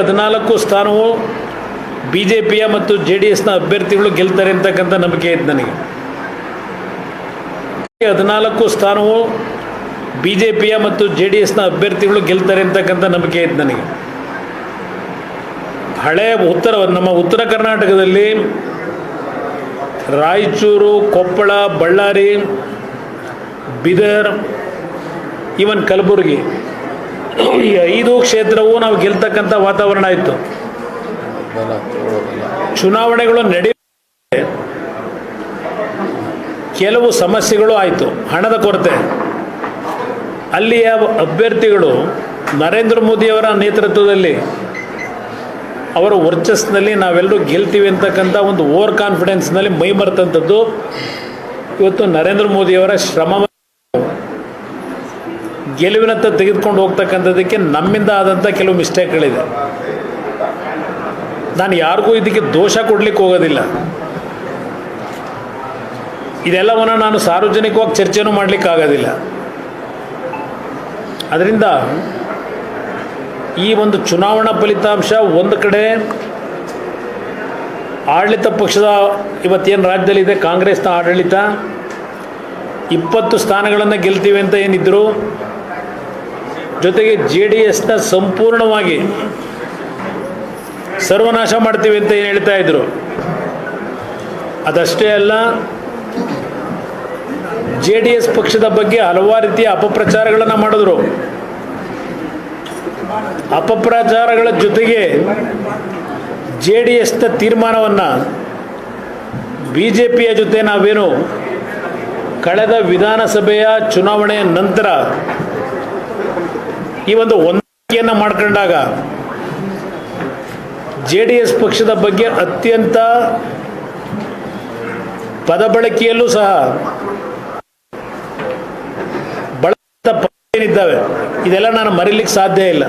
ಹದಿನಾಲ್ಕು ಸ್ಥಾನವು B J ಪಿಯ ಮತ್ತು ಜೆ ಡಿ ಎಸ್ನ ಅಭ್ಯರ್ಥಿಗಳು ಗೆಲ್ತಾರೆ ಅಂತಕ್ಕಂಥ ನಂಬಿಕೆ ಇತ್ತು ನನಗೆ. ಹದಿನಾಲ್ಕು ಸ್ಥಾನವು ಬಿ ಜೆ ಪಿಯ ಮತ್ತು ಜೆ ಡಿ ಎಸ್ನ ಅಭ್ಯರ್ಥಿಗಳು ಗೆಲ್ತಾರೆ ಅಂತಕ್ಕಂಥ ನಂಬಿಕೆ ಇತ್ತು ನನಗೆ. ಹಳೆಯ ಉತ್ತರ, ನಮ್ಮ ಉತ್ತರ ಕರ್ನಾಟಕದಲ್ಲಿ ರಾಯಚೂರು, ಕೊಪ್ಪಳ, ಬಳ್ಳಾರಿ, ಬೀದರ್ ಈವನ್ ಕಲಬುರಗಿ ಈ ಐದು ಕ್ಷೇತ್ರವು ನಾವು ಗೆಲ್ತಕ್ಕಂತ ವಾತಾವರಣ ಇತ್ತು ಚುನಾವಣೆಗಳು ನಡೆಯ ಕೆಲವು ಸಮಸ್ಯೆಗಳು ಆಯಿತು. ಹಣದ ಕೊರತೆ. ಅಲ್ಲಿಯ ಅಭ್ಯರ್ಥಿಗಳು ನರೇಂದ್ರ ಮೋದಿಯವರ ನೇತೃತ್ವದಲ್ಲಿ ಅವರ ವರ್ಚಸ್ನಲ್ಲಿ ನಾವೆಲ್ಲರೂ ಗೆಲ್ತೀವಿ ಅಂತಕ್ಕಂಥ ಒಂದು ಓವರ್ ಕಾನ್ಫಿಡೆನ್ಸ್ನಲ್ಲಿ ಮೈ ಮರೆತಂಥದ್ದು ಇವತ್ತು ನರೇಂದ್ರ ಮೋದಿಯವರ ಶ್ರಮವನ್ನು ಗೆಲುವಿನತ್ತ ತೆಗೆದುಕೊಂಡು ಹೋಗ್ತಕ್ಕಂಥದ್ದಕ್ಕೆ ನಮ್ಮಿಂದ ಆದಂಥ ಕೆಲವು ಮಿಸ್ಟೇಕ್ಗಳಿದೆ. ನಾನು ಯಾರಿಗೂ ಇದಕ್ಕೆ ದೋಷ ಕೊಡ್ಲಿಕ್ಕೆ ಹೋಗೋದಿಲ್ಲ. ಇದೆಲ್ಲವನ್ನು ನಾನು ಸಾರ್ವಜನಿಕವಾಗಿ ಚರ್ಚೆನೂ ಮಾಡಲಿಕ್ಕೆ ಆಗೋದಿಲ್ಲ. ಅದರಿಂದ ಈ ಒಂದು ಚುನಾವಣಾ ಫಲಿತಾಂಶ ಒಂದು ಕಡೆ ಆಡಳಿತ ಪಕ್ಷದ ಇವತ್ತೇನು ರಾಜ್ಯದಲ್ಲಿದೆ? ಕಾಂಗ್ರೆಸ್ನ ಆಡಳಿತ. ಇಪ್ಪತ್ತು ಸ್ಥಾನಗಳನ್ನು ಗೆಲ್ತೀವಿ ಅಂತ ಏನಿದ್ರು ಜೊತೆಗೆ ಜೆ ಡಿ ಎಸ್ನ ಸಂಪೂರ್ಣವಾಗಿ ಸರ್ವನಾಶ ಮಾಡ್ತೀವಿ ಅಂತ ಏನು ಹೇಳ್ತಾ ಇದ್ರು. ಅದಷ್ಟೇ ಅಲ್ಲ, ಜೆ ಡಿ ಎಸ್ ಪಕ್ಷದ ಬಗ್ಗೆ ಹಲವಾರು ರೀತಿಯ ಅಪಪ್ರಚಾರಗಳನ್ನು ಮಾಡಿದ್ರು. ಅಪಪ್ರಚಾರಗಳ ಜೊತೆಗೆ ಜೆ ಡಿ ಎಸ್ನ ತೀರ್ಮಾನವನ್ನು ಬಿ ಜೆ ಪಿಯ ಜೊತೆ ನಾವೇನು ಕಳೆದ ವಿಧಾನಸಭೆಯ ಚುನಾವಣೆಯ ನಂತರ ಈ ಒಂದು ಹೊಂದಾಣಿಕೆಯನ್ನು ಮಾಡ್ಕೊಂಡಾಗ ಜೆ ಡಿ ಎಸ್ ಪಕ್ಷದ ಬಗ್ಗೆ ಅತ್ಯಂತ ಪದ ಬಳಕೆಯಲ್ಲೂ ಸಹ ಬಳಸಿದ ಪದ ಏನಿದ್ದಾವೆ ಇದೆಲ್ಲ ನಾನು ಮರೀಲಿಕ್ಕೆ ಸಾಧ್ಯ ಇಲ್ಲ.